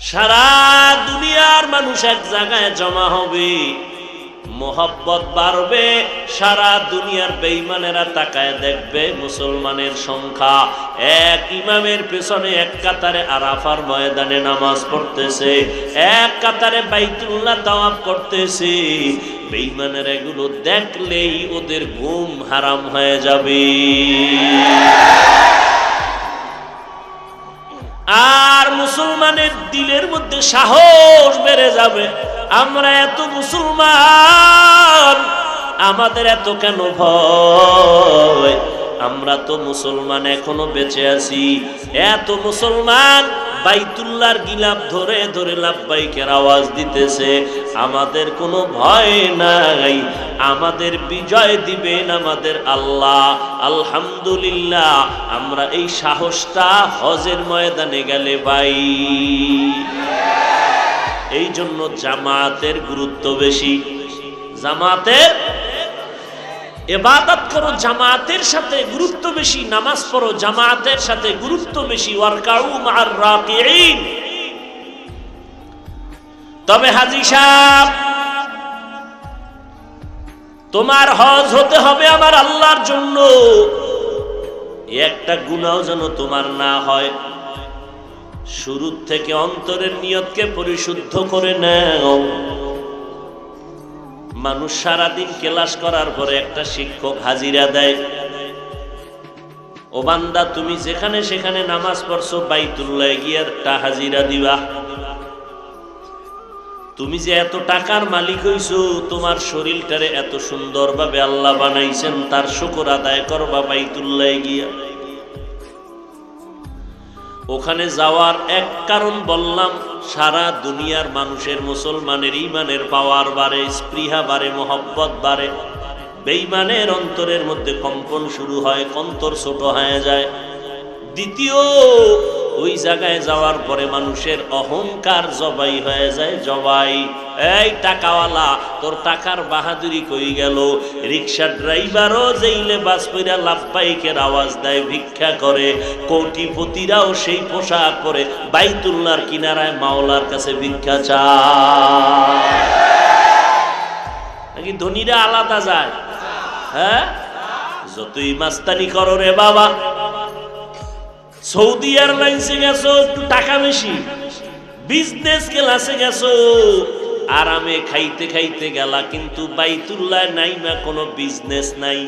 সারা দুনিয়ার মানুষ এক জায়গায় জমা হবে। মোহব্বত বাড়বে, সারা দুনিয়ার বেইমানেরা তাকায় দেখবে মুসলমানের সংখ্যা। এক ইমামের পেছনে এক কাতারে আরাফার ময়দানে নামাজ পড়তেছে, এক কাতারে বাইতুল্লাহ তাওয়াব করতেছে। বেইমানের এগুলো দেখলেই ওদের ঘুম হারাম হয়ে যাবে। আর মুসলমানের দিলের মধ্যে সাহস বেড়ে যাবে। আমরা এত মুসলমান, আমাদের এত কেন ভয়? আমরা তো মুসলমান এখনও বেঁচে আছি। এত মুসলমান বাইতুল্লার গিলাপ ধরে ধরে লাভবাইকের আওয়াজ দিতেছে। আমাদের কোনো ভয় নাই। আমাদের বিজয় দিবেন আমাদের আল্লাহ। আলহামদুলিল্লাহ, আমরা এই সাহসটা হজের ময়দানে গেলে পাই এই জন্য জামাতের গুরুত্ব বেশি। জামাতের এবাদত করো জামাতের সাথে গুরুত্ব বেশি, নামাজ পড়ো জামাতের সাথে গুরুত্ব বেশি। ওয়ারকাউ মার তবে হাজি সাহেব তোমার হজ হতে হবে আমার আল্লাহর জন্য। একটা গুনাও যেন তোমার না হয়। শুরু থেকে অন্তরের নিয়তকে পরিশুদ্ধ করে নাও। মানুষ সারাদিন ক্লাস করার পরে একটা শিক্ষক হাজিরা দেয়। ও বান্দা, তুমি যেখানে সেখানে নামাজ পড়ছো, বাইতুল্লাহ গিয়ে একটা হাজিরা দিবা। তুমি যে এত টাকার মালিক হইছো, তোমার শরীরটারে এত সুন্দরভাবে আল্লাহ বানাইছেন, তার শুকর আদায় করবা বাইতুল্লাহ গিয়া। ওখানে যাওয়ার এক কারণ বললাম, সারা দুনিয়ার মানুষের মুসলমানের ইমানের পাওয়ার বাড়ে, স্পৃহা বাড়ে, মোহব্বত বাড়ে। বেইমানের অন্তরের মধ্যে কম্পন শুরু হয়, কন্তর ছোট হয়ে যায়। দ্বিতীয় ওই জায়গায় যাওয়ার পরে মানুষের অহংকার জবাই হয়ে যায়, জবাই। এই টাকাওয়ালা, তোর টাকার বাহাদুরি কই গেল? রিক্সা ড্রাইভারও যেইলে বাস কইরা লাভবাইকের আওয়াজ দেয়, ভিক্ষা করে। কোটিপতিরাও সেই পোশাক পরে বাইতুল্লার কিনারায় মাওলার কাছে ভিক্ষা চায়। ধনীরা আলাদা যায়? হ্যাঁ? যতই মাস্তানি করো রে বাবা। সৌদি এয়ারলাইন্সে গেছো, একটু টাকা বেশি। বিজনেস ক্লাসে গেছো, আরামে খাইতে খাইতে গেলা, কিন্তু বাইতুল্লাহ নাই না, কোনো বিজনেস নাই।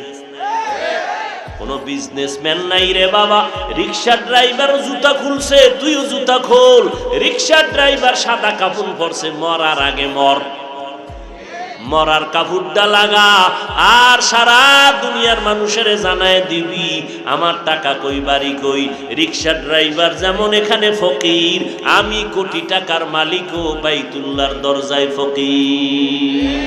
কোনো বিজনেসম্যান নাই রে বাবা। রিক্সা ড্রাইভারও জুতা খুলছে, তুইও জুতা খোল। রিক্সা ড্রাইভার সাদা কাপড় পরছে, মরার আগে মর। মরার কাপড়টা লাগা, আর সারা দুনিয়ার মানুষের জানায় দিবি, আমার টাকা কই, বাড়ি কই? রিক্সা ড্রাইভার যেমন এখানে ফকির, আমি কোটি টাকার মালিকও বাইতুল্লার দরজায় ফকির।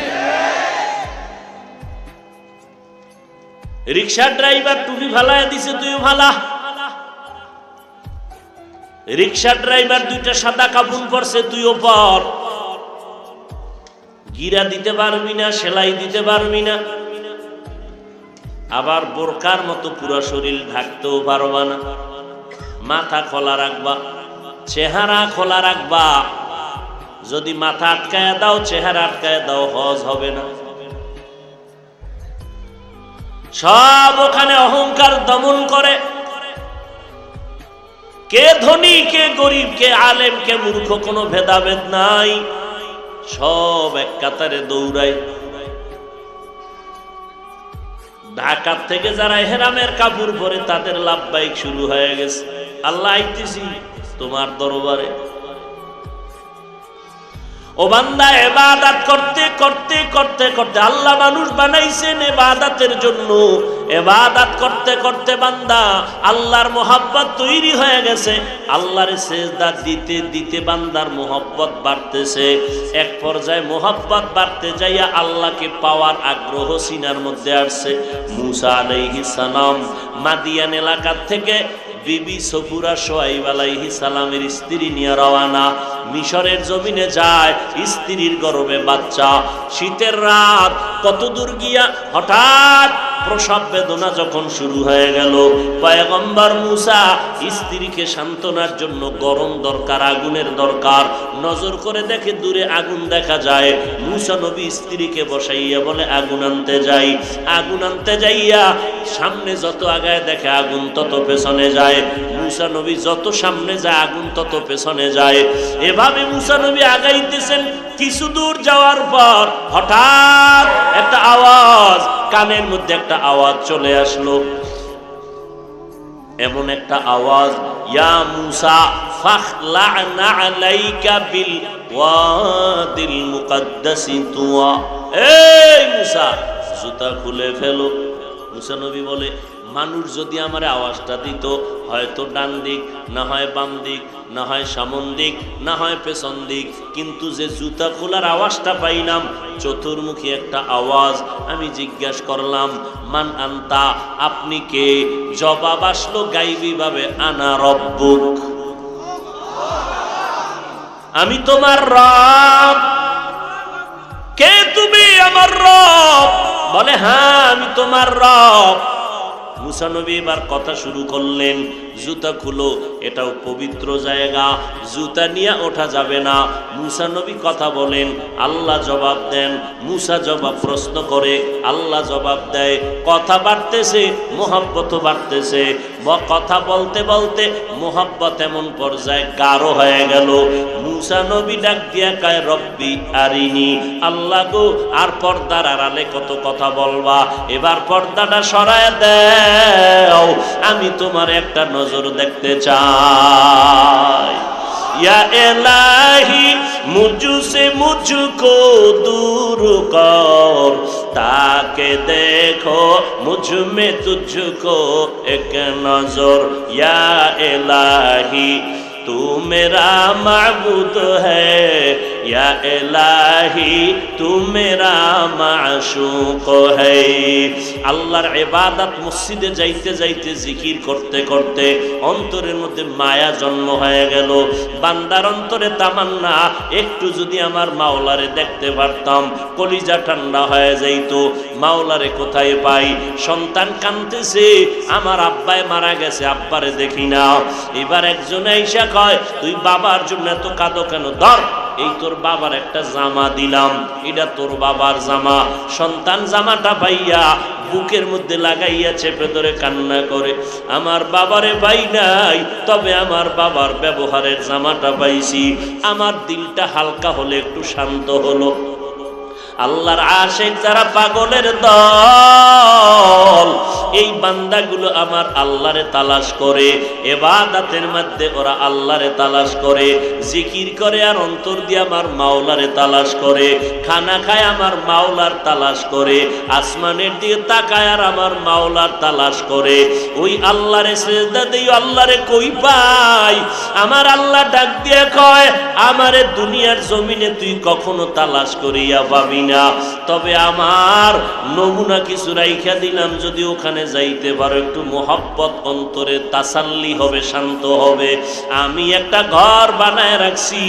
রিক্সা ড্রাইভার, টুপি ফালায় দিছে তুইও ভালা রিক্সা ড্রাইভার দুইটা সাদা কাপড় পরছে, তুইও পর। গিরা দিতে পারবি না, সেলাই দিতে পারবি না। আবার বোরকার মতো পুরো শরীর ঢাকতেও পারবা না। মাথা খোলা রাখবা, চেহারা খোলা রাখবা। যদি মাথা আটকায় দাও, চেহারা আটকায় দাও, হজ হবে না। সব ওখানে অহংকার দমন করে। কে ধনী, কে গরিব, কে আলেম, কে মূর্খ, কোনো ভেদাভেদ নাই। সব এক কাতারে দৌড়ায়। ঢাকার থেকে যারা হেরামের কাপড় পরে, তাদের লাভবাহিক শুরু হয়ে গেছে। আল্লাহ আইতেছি তোমার দরবারে। ও বান্দা এবাদাত করতে করতে করতে করতে আল্লাহ মানুষ বানাইছেন এবাদাতের জন্য। এবাদাত করতে করতে বান্দা, আল্লাহর মোহাব্বত তৈরি হয়ে গেছে। আল্লাহর সেজদা দিতে দিতে বান্দার মোহব্বত বাড়তেছে। এক পর্যায়ে মোহব্বত বাড়তে যাইয়া আল্লাহকে পাওয়ার আগ্রহ সিনার মধ্যে আসছে। মুসা আলাইহিস সালাম মাদিয়ান এলাকার থেকে বিবি সফুরা সোয়াইব আলাইহি সালামের স্ত্রী নিয়ে রওয়ানা। মিশরের জমিনে যায়, স্ত্রীর গরমে বাচ্চা। শীতের রাত কত দূর গিয়া হঠাৎ প্রসব বেদনা যখন শুরু হয়ে গেল, পয়গম্বর মুসা স্ত্রীকে সান্ত্বনার জন্য গরম দরকার, আগুনের দরকার। নজর করে দেখে দূরে আগুন দেখা যায়। মুসা নবী স্ত্রীকে বসাইয়া বলে, আগুন আনতে যাই। আগুন আনতে যাইয়া সামনে যত আগায় দেখে আগুন তত পেছনে যায়। মুসা নবী যত সামনে যায়, আগুন তত পেছনে যায়। এভাবে মুসা নবী আগাইতেছেন কিছু দূর যাওয়ার পর হঠাৎ একটা আওয়াজ কানের মধ্যে একটা আওয়াজ চলে আসলো। এমন একটা আওয়াজ, ইয়া মুসা ফাখলা'না আলাইকা বিল ওয়াদিল মুকাদ্দাসি তুয়া। এই মুসা, জুতা খুলে ফেলো। মুসা নবী বলে মানুষ যদি আমার আওয়াজটা দিত, হয়তো ডান দিক, না হয় বাম দিক, না হয় সামন দিক, না হয় পেছন দিক, কিন্তু যে জুতা খোলার আওয়াজটা পাইলাম, চতুর্মুখী একটা আওয়াজ, আমি জিজ্ঞাস করলাম, মান আন্তা, আপনি কে? জবাব আসলো গাইবি ভাবে, আনা রব্বুক। আমি তোমার রব। কে তুমি? আমার রব। বলে হ্যাঁ আমি তোমার রব। মুসানবী এবার কথা শুরু করলেন জুতা খুলো এটাও পবিত্র জায়গা, জুতা নিয়ে ওঠা যাবে না। মুসা নবী কথা বলেন, আল্লাহ জবাব দেন, মুসা জবাব প্রশ্ন করে, আল্লাহ জবাব দেয়, কথা বাড়তেছে মোহাব্বত বাড়তেছে। কথা বলতে বলতে মোহাব্বত এমন পর্যায়ে গাঢ় হয়ে গেল। মুসা নবী ডাক দিয়া কায়, রব্বি আরিনি। আল্লাহ গো, আর পর্দার আড়ালে কত কথা বলবা? এবার পর্দাটা সরায় দেও। আমি তোমার একটা নজর দেখতে চাই। या एलाही मुझसे मुझको दूर कर, ताके देखो मुझमें तुझको एक नज़र। या इलाही तू मेरा माबूद है या इलाही तू मेरा माशूक है আল্লাহর ইবাদত মসজিদে যাইতে যাইতে জিকির করতে করতে অন্তরের মধ্যে মায়া জন্ম হয়ে গেল বান্দার অন্তরে তামান্না একটু যদি আমার মাওলারে দেখতে পারতাম কলিজা ঠান্ডা হয়ে যাইতো মাওলারে কোথায় পাই সন্তান কানতেছে আমার আব্বায় মারা গেছে আব্বারে দেখি না এবার একজন আইসা কয়, তুই বাবার জন্য এত কাঁদো কেন? ধর, এই তোর বাবার একটা জামা দিলাম। এটা তোর বাবার জামা। সন্তান জামাটা পাইয়া বুকের মধ্যে লাগাইয়া চেপে ধরে কান্না করে, আমার বাবারে পাই নাই, তবে আমার বাবার ব্যবহারের জামাটা পাইছি। আমার দিলটা হালকা হলে একটু শান্ত হলো। আল্লাহর আশেক যারা পাগলের দল বান্দাগুলো আমার আল্লাহরে তালাশ করে, এবাদাতের মধ্যে ওরা আল্লাহরে তালাশ করে, জিকির করে আর অন্তর দিয়ে আমার মাওলারে তালাশ করে, খানা খায় আমার মাওলার তালাশ করে, আসমানের দিকে তাকায় আর আমার মাওলার তালাশ করে। ওই আল্লাহরে সেজদা দেই, আল্লাহরে কই পাই? আমার আল্লাহ ডাক দিয়ে কয়, আমারে দুনিয়ার জমিনে তুই কখনো তালাশ করিয়া পাবি না। তবে আমার নমুনা কিছু রাইখা দিলাম, যদি ওখানে যাইতে পারো, একটু মোহাব্বত অন্তরে তাসাল্লি হবে, শান্ত হবে। আমি একটা ঘর বানায় রাখছি,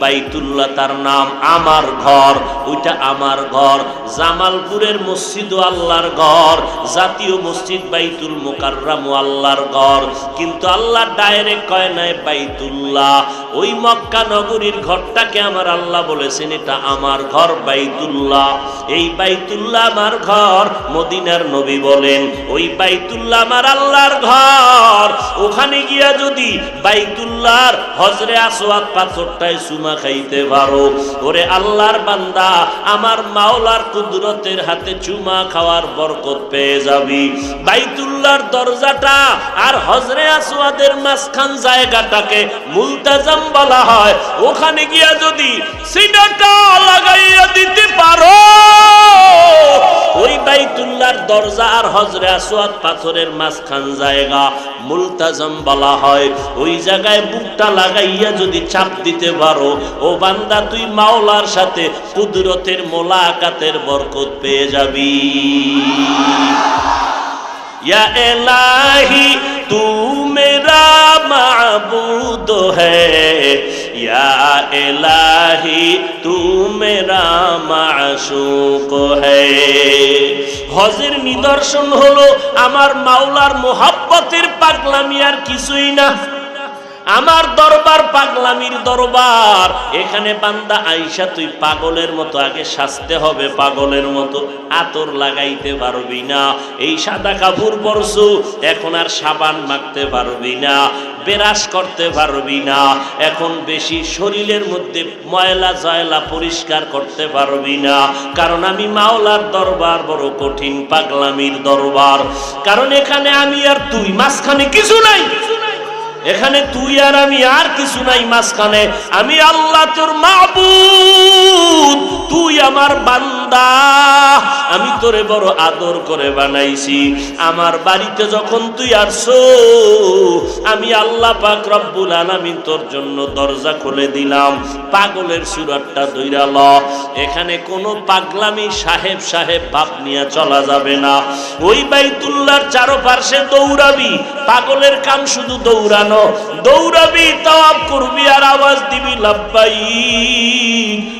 বাইতুল্লাহ তার নাম আমার ঘর, ওইটা আমার ঘর। জামালপুরের মসজিদ আল্লাহর ঘর, জাতীয় মসজিদ বাইতুল মোকাররাম আল্লাহর ঘর। কিন্তু আল্লাহ ডাইরেক্ট কয় নাই, বাইতুল্লাহ। ওই মক্কা নগরীর ঘরটাকে আমার আল্লাহ বলেছেন, এটা আমার ঘর বাইতুল্লাহ। এই বাইতুল্লাহ আমার ঘর, মদিনার নবী বলেন, ওই বাইতুল্লাহ আমার আল্লাহর ঘর। ওখানে গিয়া যদি বাইতুল্লাহর হজরে আসওয়াত পাথরটায় সুমা খাইতে পারো, ওরে আল্লাহর বান্দা, আমার মাওলার কুদরতের হাতে চুমা খাওয়ার বরকত পেয়ে যাবি। বাইতুল্লাহর দরজাটা আর হজরে আসওয়াদের মাঝখান জায়গাটাকে মুলতাজাম বলা হয়, ওখানে গিয়া যদি সিনাটা লাগাইয়া দিতে পারো, ওই বাইতুল্লাহর দরজা আর হজরে আসওয়াদ পাথরের মাঝখান জায়গা, মুলতাজাম বলা হয়। ওই জায়গায় বুকটা লাগাইয়া যদি চাপ দিতে পারো, ও বান্দা, তুই মাওলার সাথে কুদরতের মোলাকাতের বরকত পেয়ে যাবি। ইয়া এলাহি तू मेरा माबूद है या इलाही तू मेरा মাশুক है হজের নিদর্শন হলো আমার মাওলার মোহাব্বতের পাগলামি আর কিছুই না আমার দরবার পাগলামির দরবার। এখানে বান্দা আইসা, তুই পাগলের মতো, আগে সাজতে হবে পাগলের মতো। আতর লাগাইতে পারবি না। এই সাদা কাপড় পরছু, এখন আর সাবান মাখতে পারবি না। বেরাস করতে পারবি না। এখন বেশি শরীরের মধ্যে ময়লা জয়লা পরিষ্কার করতে পারবি না। কারণ আমি মাওলার দরবার, বড় কঠিন পাগলামির দরবার। কারণ এখানে আমি আর তুই, মাঝখানে কিছু নাই। এখানে তুই আর আমি আর কিছু নাই মাঝখানে। আমি আল্লাহ তোর মাবুদ। তুই আমার বান্দা। আমি তোরে বড় আদর করে বানাইছি। আমার বাড়িতে যখন তুই আসছো আমি আল্লাহ পাক রব্বুল আলামিন তোর জন্য দরজা খুলে দিলাম। পাগলের সুরাটটা ল। এখানে কোনো পাগলামি সাহেব সাহেব বাপ নিয়ে চলা যাবে না। ওই বাইতুল্লাহর চারপাশে দৌড়াবি। পাগলের কাম শুধু দৌড়ানো। দৌড়াবি, তাওয়াব করবি আর আওয়াজ দিবি, লাব্বাইক।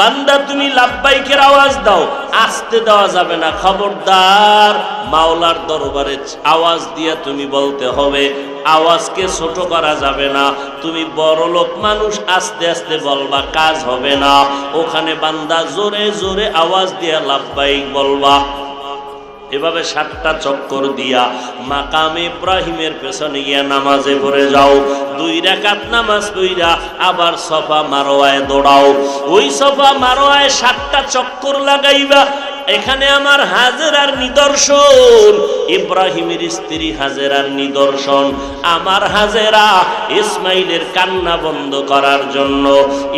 বান্দা, তুমি লাভবাইকের আওয়াজ দাও, আসতে দেওয়া যাবে না। খবরদার, মাওলার দরবারে আওয়াজ দিয়ে তুমি বলতে হবে, আওয়াজকে ছোট করা যাবে না। তুমি বড় লোক মানুষ, আস্তে আস্তে বলবা, কাজ হবে না। ওখানে বান্দা জোরে জোরে আওয়াজ দিয়ে লাভবাইক বলবা। এভাবে সাতটা চক্কর দিয়া মাকামে ইব্রাহিমের পেছনে গিয়া নামাজে পড়ে যাও। দুই রাকাত নামাজ পইরা আবার সফা মারোয়ায় দৌড়াও। ওই সফা মারোয়ায় সাতটা চক্কর লাগাইবা এখানে আমার হাজেরার নিদর্শন, ইব্রাহিমের স্ত্রী হাজেরার নিদর্শন। আমার হাজেরা ইসমাইলের কান্না বন্ধ করার জন্য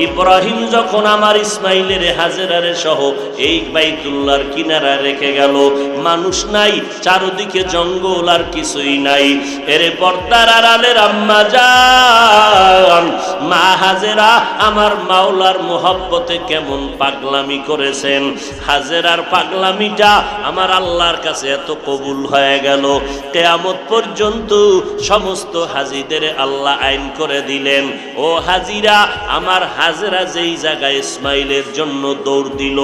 ইব্রাহিম যখন আমার ইসমাইলের হাজেরারে সহ এই বাইতুল্লার কিনারা রেখে গেল, মানুষ নাই, চারদিকে জঙ্গল আর কিছুই নাই। এরে পর্দার আড়ালের আম্মা যান মা হাজেরা আমার মাওলার মোহব্বতে কেমন পাগলামি করেছেন। হাজেরার পাগলামিটা আমার আল্লাহর কাছে এত কবুল হয়ে গেল। কেয়ামত পর্যন্ত সমস্ত হাজিদের আল্লাহ আইন করে দিলেন। ও হাজিরা, আমার হাজেরা যেই জায়গায় ইসমাইলের জন্য দৌড় দিল,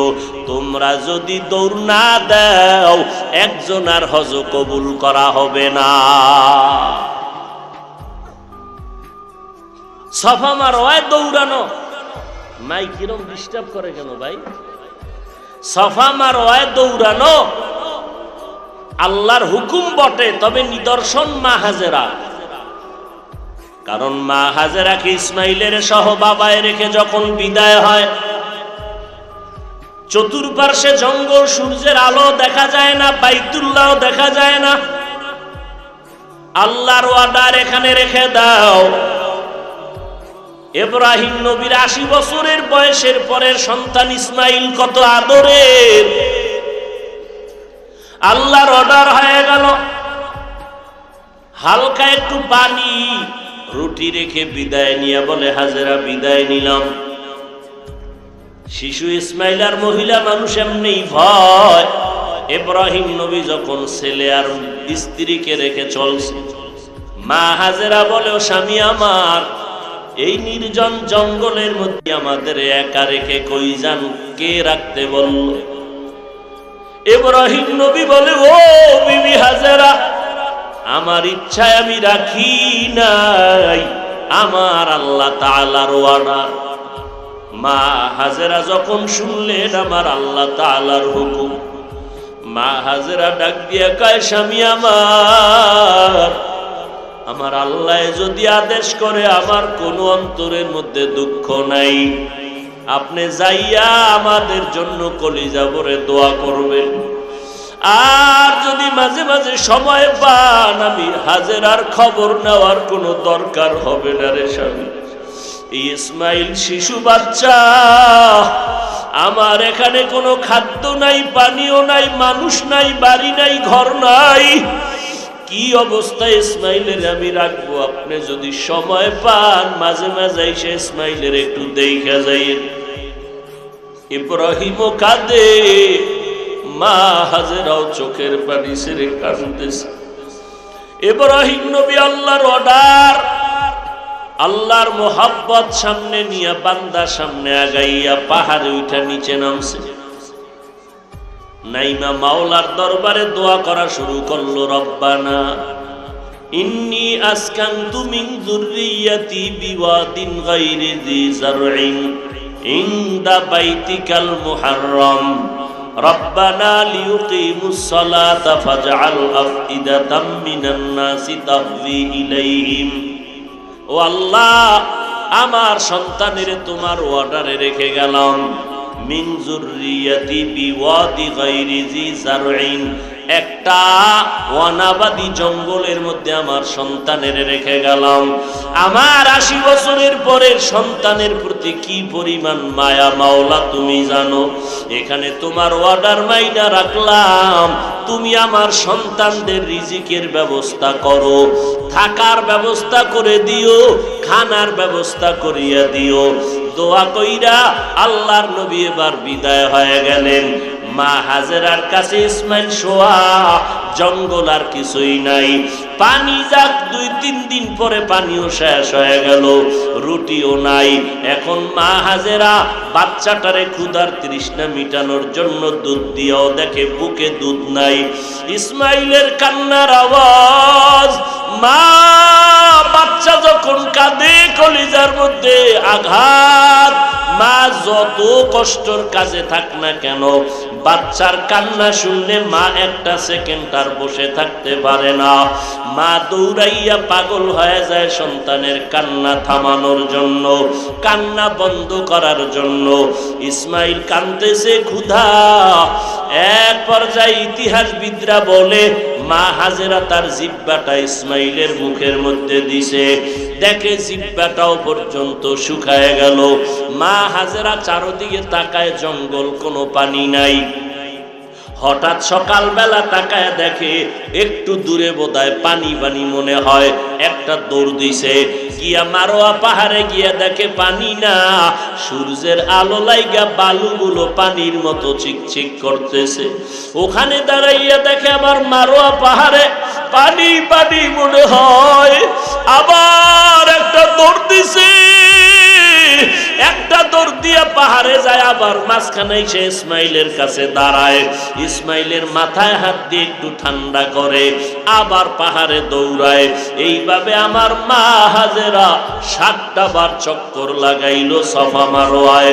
তোমরা যদি দৌড় না দাও, একজন আর হজ কবুল করা হবে না। সফা মারোয় দৌড়ানো। মাই কিরম ডিস্টার্ব করে কেন ভাই? সফা মারোয় দৌড়ানো। আল্লাহর হুকুম বটে, তবে নিদর্শন মা হাজেরা। কারণ মা হাজেরাকে ইসমাইলের সহ বাবায় রেখে যখন বিদায় হয়? চতুর্পার্শ্বে জঙ্গল, সূর্যের আলো দেখা যায় না বাইতুল্লাহ দেখা যায় না। আল্লাহর ওয়ার্ডার এখানে রেখে দাও। এব্রাহিম নবীর আশি বছরের বয়সের পরের সন্তান ইসমাইল কত আদরের। আল্লাহর অর্ডার হয়ে গেল। হালকা একটু পানি, রুটি রেখে বিদায় নিয়ে বলে, হাজেরা, বিদায় নিলাম। শিশু ইসমাইল আর মহিলা মানুষ এমনি ভয়। এব্রাহিম নবী যখন ছেলে আর স্ত্রীকে রেখে চলছে, মা, হাজেরা বলেও স্বামী আমার। এই নির্জন জঙ্গলের মধ্যে আমাদের একা রেখে কই যান? কে রাখতে বলল? এব্রাহিম নবী বলে, ও বিবি হাজারা, আমার ইচ্ছায় আমি রাখি নাই। আমার আল্লাহ তাআলার ওয়ার্ডার মা হাজেরা যখন শুনলেন আমার আল্লাহ তাআলার হুকুম, মা হাজেরা ডাক দিয়া, কয় স্বামী আমার আমার আল্লাহ যদি আদেশ করে, আমার কোনো অন্তরের মধ্যে দুঃখ নাই। আপনি যাইয়া আমাদের জন্য কলিজা ভরে দোয়া করবেন। আর যদি মাঝে মাঝে সময় পান, আমি হাজেরার খবর নেওয়ার কোনো দরকার হবে না রে স্বামী। ইসমাইল শিশু বাচ্চা, আমার এখানে কোনো খাদ্য নাই পানীয় নাই, মানুষ নাই, বাড়ি নাই, ঘর নাই। কি অবস্থায় ইসমাইলের আমি রাখব? আপনি যদি সময় পান, মাঝে মাঝে এসে ইসমাইলের একটু দেখা যাইয়েন ইব্রাহিম কাঁদে। মা হাজেরাও চোখের পানি সেরে কাঁদতেছে। ইব্রাহিম নবী আল্লাহর অর্ডার। আল্লাহর মোহাব্বত সামনে নিয়ে, বান্দা সামনে আগাইয়া পাহাড়ে উঠা নিচে নামছে। নাইমা মাওলার দরবারে দোয়া করা শুরু করল, রব্বানা ইন্নি আসকান তুমি যুররিয়াতি বিওয়াদিন গায়রি জি জারইন ইনদা বাইতিকাল মুহাররম। রব্বানা লিয়ুকিমুস সালাতা ফাজআল আফইদাতাম মিনান নাসি তাহওয়ি ইলাইহিম। ও আল্লাহ, আমার সন্তানের তোমার অর্ডারে রেখে গেলাম। মিন যুররিয়াতি বিওয়াদি গায়রি জি জারইন একটা ওয়ানাবাদি জঙ্গলের মধ্যে আমার সন্তানের রেখে গেলাম। আমার আশি বছরের পরের সন্তানের প্রতি কি পরিমাণ মায়া মাওলা তুমি জানো? এখানে তোমার অর্ডার মাইনা রাখলাম। তুমি আমার সন্তানদের রিজিকের ব্যবস্থা করো। থাকার ব্যবস্থা করে দিও, খানার ব্যবস্থা করিয়া দিও। দোয়া কইরা আল্লাহর নবী এবার বিদায় হয়ে গেলেন। মা হাজেরার কাছে ইসমাইল শোয়া জঙ্গল আর কিছুই নাই। পানি যাক, দুই, তিন দিন পরে পানিও শেষ হয়ে গেল। রুটিও নাই। এখন মা হাজেরা বাচ্চাটারে ক্ষুধার তৃষ্ণা মিটানোর জন্য দুধ দিয়েও দেখে বুকে দুধ নাই। ইসমাইলের কান্নার আওয়াজ, মা, বাচ্চা যখন কাঁদে কলিজার মধ্যে আঘাত, মা যত কষ্টর কাজে থাক না কেন, বাচ্চার কান্না শুনলে মা একটা সেকেন্ড আর বসে থাকতে পারে না। মা দৌড়াইয়া পাগল হয়ে যায় সন্তানের কান্না থামানোর জন্য, কান্না বন্ধ করার জন্য। ইসমাইল কানতেছে ক্ষুধা! এক পর্যায়ে ইতিহাসবিদরা বলে, মা হাজেরা তার জিব্বাটা ইসমাইলের মুখের মধ্যে দিছে। দেখে জিব্বাটাও পর্যন্ত শুকায় গেল। মা হাজেরা চারদিকে তাকায়, জঙ্গল কোনো পানি নাই। হঠাৎ সকালবেলা তাকায় দেখে একটু দূরে বোধহয় পানি পানি মনে হয়। একটা দৌড় দিছে। গিয়া মারোয়া পাহাড়ে গিয়া দেখে পানি না। সূর্যের আলো লাইগা বালুগুলো পানির মতো চিকচিক করতেছে। ওখানে দাঁড়াইয়া দেখে আবার মারোয়া পাহাড়ে পানি পানি মনে হয়। আবার একটা দৌড় দিছে। একটা দৌড় দিয়ে পাহাড়ে যায়, আবার মাঝখানে সে ইসমাইলের কাছে দাঁড়ায়। ইসমাইলের মাথায় হাত দিয়ে একটু ঠান্ডা করে, আবার পাহাড়ে দৌড়ায়। এইভাবে আমার মা হাজেরা সাতটা বার চক্কর লাগাইলো, সফা মারোয়ায়।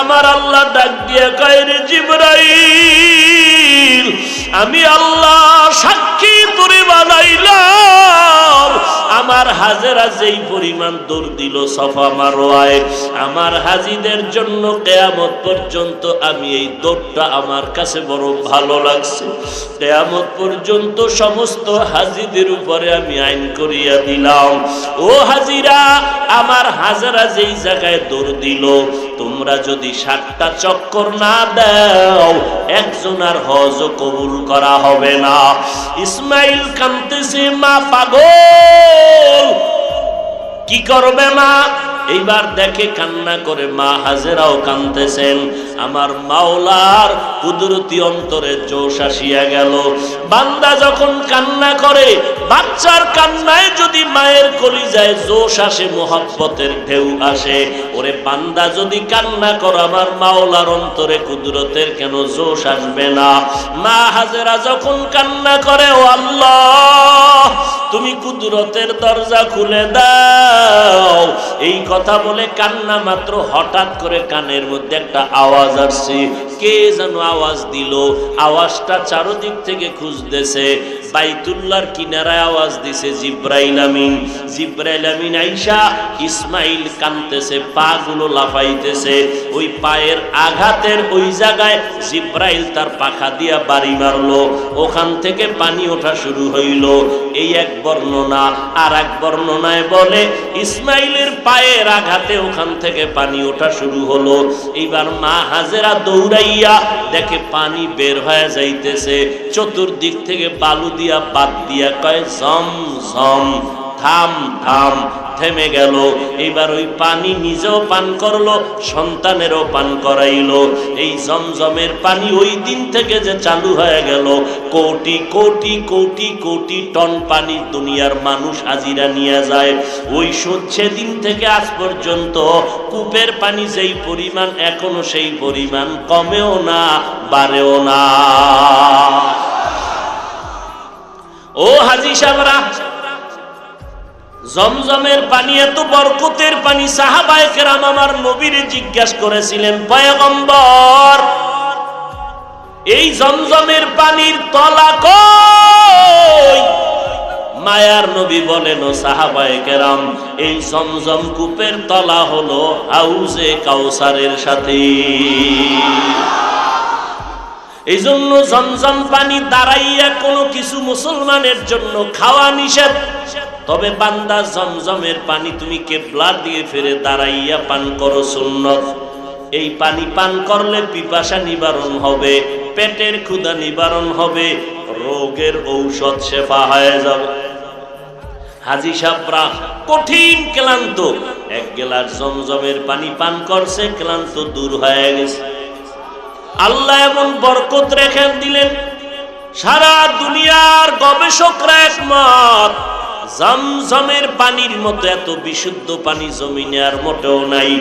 আমার আল্লাহ ডাক দিয়ে কয়রে জিবরাইল। আমি আল্লাহ সাক্ষী তোরে বানাইলাম। আমার হাজেরা যেই পরিমাণ দৌড় দিল সফা মারোয়ায়, আমার হাজিদের জন্য কেয়ামত পর্যন্ত আমি এই দৌড়টা আমার কাছে বড় ভালো লাগছে। কেয়ামত পর্যন্ত সমস্ত হাজিদের উপরে আমি আইন করিয়া দিলাম। ও হাজিরা, আমার হাজারা যেই জায়গায় দৌড় দিল তোমরা যদি সাতটা চক্কর না দাও, একজন আর হজ কবুল করা হবে না। ইসমাইল কান্তেছে, মা পাগল, কি করবে মা? এইবার দেখে কান্না করে মা হাজেরাও কানতেছেন আমার মাওলার কুদরতি অন্তরে জোশ আসিয়া গেল। বান্দা যখন কান্না করে, বাচ্চার কান্নায় যদি মায়ের কলিজায় জোশ আসে, মোহাব্বতের ঢেউ আসে। ওরে বান্দা, যদি কান্না কর, আমার মাওলার অন্তরে কুদরতের কেন জোশ আসবে না? মা হাজেরা যখন কান্না করে, ও আল্লাহ, তুমি কুদরতের দরজা খুলে দাও। এই কথা বলে কান্না মাত্র হঠাৎ করে কানের মধ্যে একটা আওয়াজ আসছে। কে যেন আওয়াজ দিল? আওয়াজটা চারোদিক থেকে খুঁজতেছে। বাইতুল্লাহর কিনারায় আওয়াজ দিছে, জিব্রাইল আমিন জিব্রাইল আমিন আইসা, ইসমাইল কানতেছে পা গুলো লাফাইতেছে, ওই পায়ের আঘাতের ওই জায়গায় জিব্রাইল তার পাখা দিয়া বাড়ি মারলো, ওখান থেকে পানি ওঠা শুরু হইল, এই এক বর্ণনা আর এক বর্ণনায় বলে, ইসমাইলের পায়ের আঘাতে ওখান থেকে পানি ওঠা শুরু হলো, এইবার মা হাজেরা দৌড়াইয়া দেখে পানি বের হয়ে যাইতেছে, চতুর্দিক থেকে বালু দিয়া বাদ দিয়া কয়, জম জম, থাম থাম। থেমে গেল। এবার ওই পানি নিজেও পান করল, সন্তানেরও পান করাইলো। এই জমজমের পানি ওই দিন থেকে যে চালু হয়ে গেল। কোটি কোটি কোটি কোটি টন পানি দুনিয়ার মানুষ হাজিরা নিয়ে যায়। ওই সচ্ছে দিন থেকে আজ পর্যন্ত কূপের পানি যেই পরিমাণ, এখনও সেই পরিমাণ কমেও না, বাড়েও না। ও হাজি সাহরা জমজমের পানি, এত বরকতের পানি সাহাবায়ে আমার নবীরে জিজ্ঞাসা করেছিলেন, পয়গম্বর, এই জমজমের পানির তলা কই? মায়ার নবী বলেন সাহাবায়ে কেরাম, এই জমজম কূপের তলা হলো হাউজে কাউসারের সাথে। এই জন্য জমজম পানি দাঁড়াইয়া কোনো কিছু মুসলমানের জন্য খাওয়া নিষেধ। তবে বান্দা জমজমের পানি তুমি কেবলার দিয়ে ফেরে দাঁড়াইয়া পান করো সুন্নত। এই পানি পান করলে পিপাসা নিবারণ হবে, পেটের ক্ষুধা নিবারণ হবে, রোগের ঔষধ শেফা হয়ে যাবে। হাজি সাবরা কঠিন ক্লান্ত। এক গেলার জমজমের পানি পান করছে, ক্লান্ত দূর হয়ে গেছে। আল্লাহ এমন বরকত রেখে দিলেন, সারা দুনিয়ার গবেষকরা একমত, জমজমের পানির মতো এত বিশুদ্ধ পানি জমিনে আর মোটেও নাই।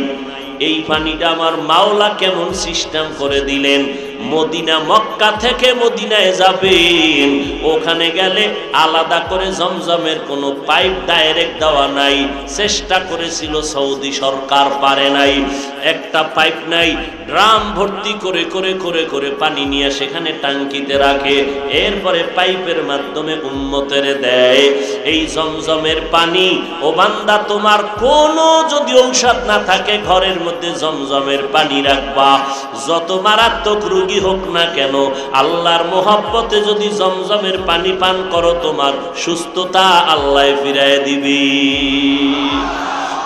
এই পানিটা আমার মাওলা কেমন সিস্টেম করে দিলেন? মদিনা মক্কা থেকে মদিনায় যাবেন। ওখানে গেলে আলাদা করে জমজমের কোনো পাইপ ডাইরেক্ট দেওয়া নাই। চেষ্টা করেছিল সৌদি সরকার, পারে নাই। একটা পাইপ নাই। ড্রাম ভর্তি করে করে করে করে পানি নিয়ে সেখানে টাঙ্কিতে রাখে। এরপরে পাইপের মাধ্যমে উন্মতের দেয়। এই জমজমের পানি, ও বান্দা, তোমার কোনো যদি ঔষধ না থাকে, ঘরের মধ্যে জমজমের পানি রাখবা। যত মারাত্মক রোগী হোক না কেন, আল্লাহর মোহাব্বতে যদি জমজমের পানি পান করো তোমার সুস্থতা আল্লাহ ফিরায় দিবি।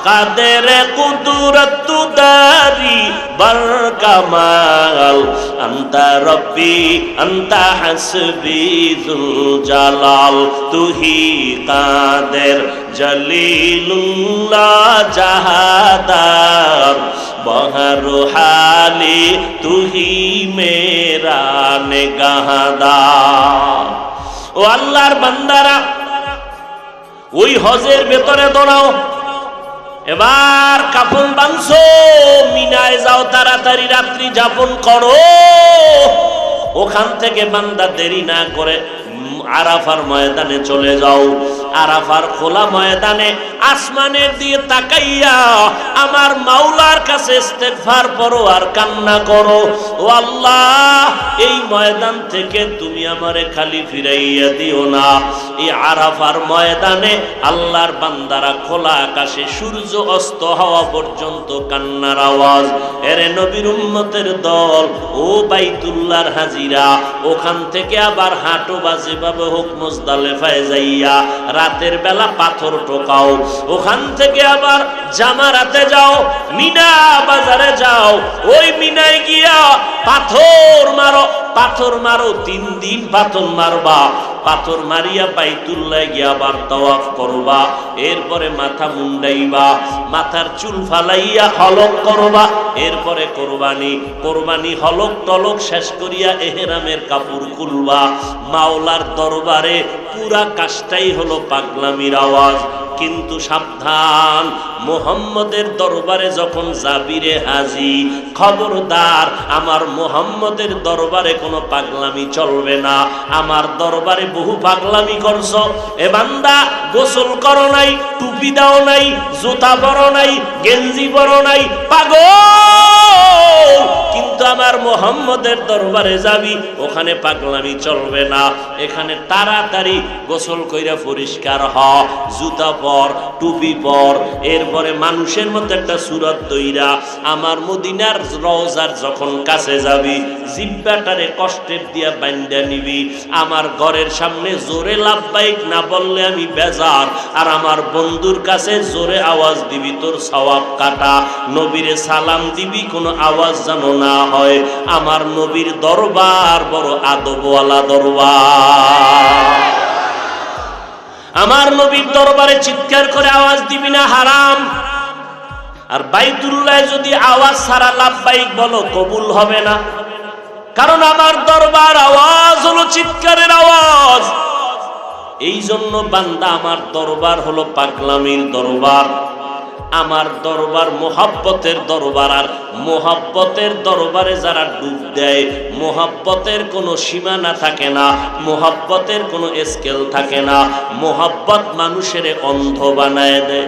কাদের কুদরত দারি বর কামাল আন্তা রব্বি, আন্তা হাসবি জুল জালাল তুহি কাদের জলিলুল্লাহ জাহাদার। বহর হালি তুহি মেরা নেগাহাদার ও আল্লাহর বান্দারা ওই হজের ভেতরে দৌড়াও। এবার কাপন বাঁধছো, মিনায় যাও, তাড়াতাড়ি রাত্রি যাপন করো। ওখান থেকে বান্দা দেরি না করে আরাফার ময়দানে চলে যাও। আরাফার খোলা ময়দানে আসমানের দিয়ে তাকাইয়া আমার মাওলার কাছে ইস্তেগফার করো আর কান্না করো। ও আল্লাহ, এই ময়দান থেকে তুমি আমারে খালি ফিরাইয়া দিও না। এই আরাফার ময়দানে আল্লাহর বান্দারা খোলা আকাশে সূর্য অস্ত হওয়া পর্যন্ত কান্নার আওয়াজ। এরে নবীর উম্মতের দল, ও বাইতুল্লাহর হাজিরা, ওখান থেকে আবার হাঁটো বাজে ভাবে হোক মোজদালেফায় যাইয়া রাতের বেলা পাথর টোকাও ওখান থেকে আবার জামারাতে যাও, মিনা বাজারে যাও। ওই মিনায় গিয়া পাথর মারো পাথর মারো, তিন দিন পাথর মারবা। পাথর মারিয়া বাইতুল্লাহ গিয়া আবার তওয়াফ করবা, এরপরে মাথা মুন্ডাইবা, মাথার চুল ফালাইয়া হলক করবা, এরপরে কোরবানি কোরবানি হলক টলক শেষ করিয়া এহেরামের কাপড় খুলবা, মাওলার দরবারে পুরা কাজটাই হলো পাগলামির আওয়াজ। কিন্তু সাবধান, মোহাম্মদের দরবারে যখন জাবিরে হাজি, খবরদার, আমার মোহাম্মদের দরবারে কোনো পাগলামি চলবে না, আমার দরবারে বহু পাগলামি করছ। এ বান্দা গোসল করো নাই, টুপি দাও নাই, জুতা পরো নাই, গেঞ্জি পরো নাই, পাগল! কিন্তু আমার মোহাম্মদের দরবারে যাবি, ওখানে পাগলামি চলবে না। এখানে তাড়াতাড়ি গোসল কইরা পরিষ্কার হ, জুতা পর, টুপি পর, এরপরে মানুষের মধ্যে একটা সুরত দইরা আমার মদিনার রওজার যখন কাছে যাবি, জিব্বাটারে কষ্টের দিয়া বান্দা নিবি। আমার ঘরের সামনে জোরে লাভবাইক না বললে আমি বেজার, আর আমার বন্ধুর কাছে জোরে আওয়াজ দিবি, তোর সওয়াব কাটা। নবীরে সালাম দিবি, কোনো আওয়াজ যেন না হয়, আমার নবীর দরবার বড় আদবওয়ালা দরবার। আমার নবীর দরবারে চিৎকার করে আওয়াজ দিবি না, হারাম। আর বাইতুল্লাহ যদি আওয়াজ সারা লাভবাহিক বলো, কবুল হবে না। কারণ আমার দরবার আওয়াজ হলো চিৎকারের আওয়াজ। এই জন্য বান্দা আমার দরবার হলো পাগলামির দরবার। আমার দরবার মোহাব্বতের দরবার, আর মোহাব্বতের দরবারে যারা ডুব দেয়, মোহাব্বতের কোনো সীমানা থাকে না, মোহাব্বতের কোনো স্কেল থাকে না, মোহাব্বত মানুষের অন্ধ বানায় দেয়।